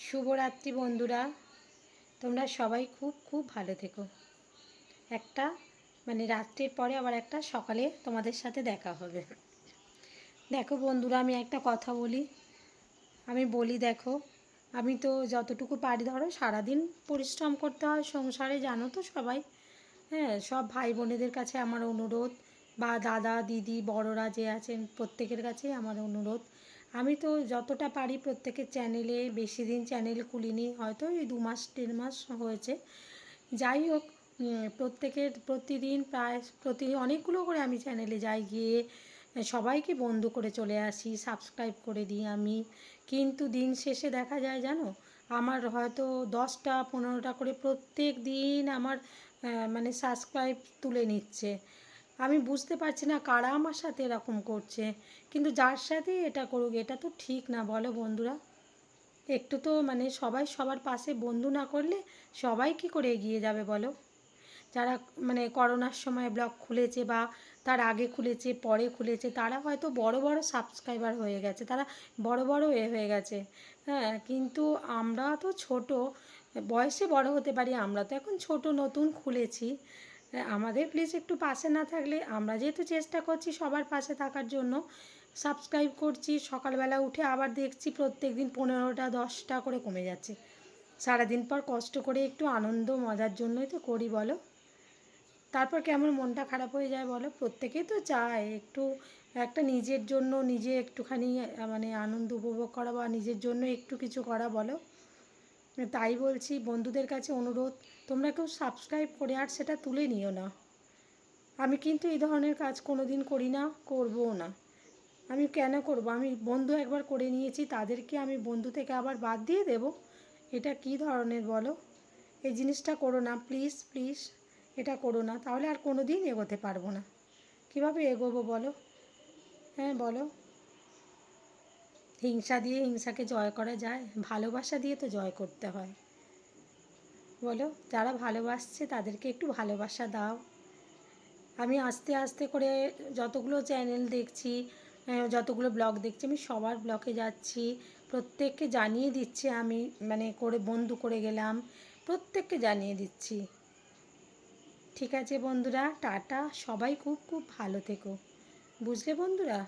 শুভরাত্রি বন্ধুরা। তোমরা সবাই খুব খুব ভালো থেকো। একটা মানে রাত্রির পরে আবার একটা সকালে তোমাদের সাথে দেখা হবে। দেখো বন্ধুরা, আমি একটা কথা বলি। আমি বলি, দেখো, আমি তো যতটুকু পারি, ধরো, সারাদিন পরিশ্রম করতে হয় সংসারে, জানো তো সবাই। হ্যাঁ সব ভাই বোনেদের কাছে আমার অনুরোধ বা দাদা, দিদি, বড়রা যে আছেন, প্রত্যেকের কাছেই আমার অনুরোধ। আমি তো যতটা পারি প্রত্যেকের চ্যানেলে বেশি দিন চ্যানেল খুলিনি, হয়তো এই দু মাস, দেড় মাস হয়েছে। যাই হোক প্রত্যেকের প্রতিদিন প্রায় প্রতি, অনেকগুলো করে আমি চ্যানেলে যাই গিয়ে সবাইকে বন্ধু করে চলে আসি সাবস্ক্রাইব করে দিই আমি। কিন্তু দিন শেষে দেখা যায় জানো, আমার হয়তো দশটা, পনেরোটা করে প্রত্যেক দিন আমার মানে সাবস্ক্রাইব তুলে নিচ্ছে। আমি বুঝতে পারছি না কারা আমার সাথে এরকম করছে। কিন্তু যার সাথে এটা করুক, এটা তো ঠিক না, বলো বন্ধুরা। একটু তো মানে সবাই সবার পাশে বন্ধু না করলে সবাই কি করে এগিয়ে যাবে, বলো? যারা মানে করোনার সময় ব্লগ খুলেছে বা তার আগে খুলেছে, পরে খুলেছে, তারা হয়তো বড় বড় সাবস্ক্রাইবার হয়ে গেছে, তারা বড় বড় এ হয়ে গেছে। হ্যাঁ কিন্তু আমরা তো ছোট, বয়সে বড় হতে পারি, আমরা তো এখন ছোট, নতুন খুলেছি। আমাদের প্লিজ একটু পাশে না থাকলে আমরা যেহেতু চেষ্টা করছি সবার পাশে থাকার জন্য সাবস্ক্রাইব করছি, সকালবেলা উঠে আবার দেখছি প্রত্যেক দিন পনেরোটা, দশটা করে কমে যাচ্ছে। সারাদিন পর কষ্ট করে একটু আনন্দ, মজার জন্যই তো করি, বলো। তারপর কেমন মনটা খারাপ হয়ে যায় বলো? প্রত্যেকেই তো চায় একটু, একটা নিজের জন্য নিজে একটুখানি মানে আনন্দ উপভোগ করা বা নিজের জন্য একটু কিছু করা, বলো। তাই বলছি বন্ধুদের কাছে অনুরোধ, তোমরা কেউ সাবস্ক্রাইব করে আর সেটা তুলে নিও না। আমি কিন্তু এই ধরনের কাজ কোনো দিন করি না, করবও না। আমি কেন করব? আমি বন্ধু একবার করে নিয়েছি, তাদেরকে আমি বন্ধু থেকে আবার বাদ দিয়ে দেব। এটা কি ধরনের বলো? এই জিনিসটা করো না প্লিজ প্লিজ এটা করো না, তাহলে আর কোনো দিন এগোতে পারব না। কীভাবে এগোবো বলো? হ্যাঁ বলো। হিংসা দিয়ে হিংসাকে জয় করা যায়, ভালোবাসা দিয়ে তো জয় করতে হয়। বলো, যারা ভালোবাসছে তাদেরকে একটু ভালোবাসা দাও। আমি আস্তে আস্তে করে যতগুলো চ্যানেল দেখছি যতগুলো ব্লগ দেখছি, আমি সবার ব্লগে যাচ্ছি। প্রত্যেককে জানিয়ে দিচ্ছি আমি মানে করে, বন্ধু করে গেলাম। প্রত্যেককে জানিয়ে দিচ্ছি। ঠিক আছে বন্ধুরা, টাটা। সবাই খুব খুব ভালো থেকো। বুঝলে বন্ধুরা?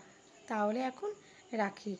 তাহলে এখন রাখি।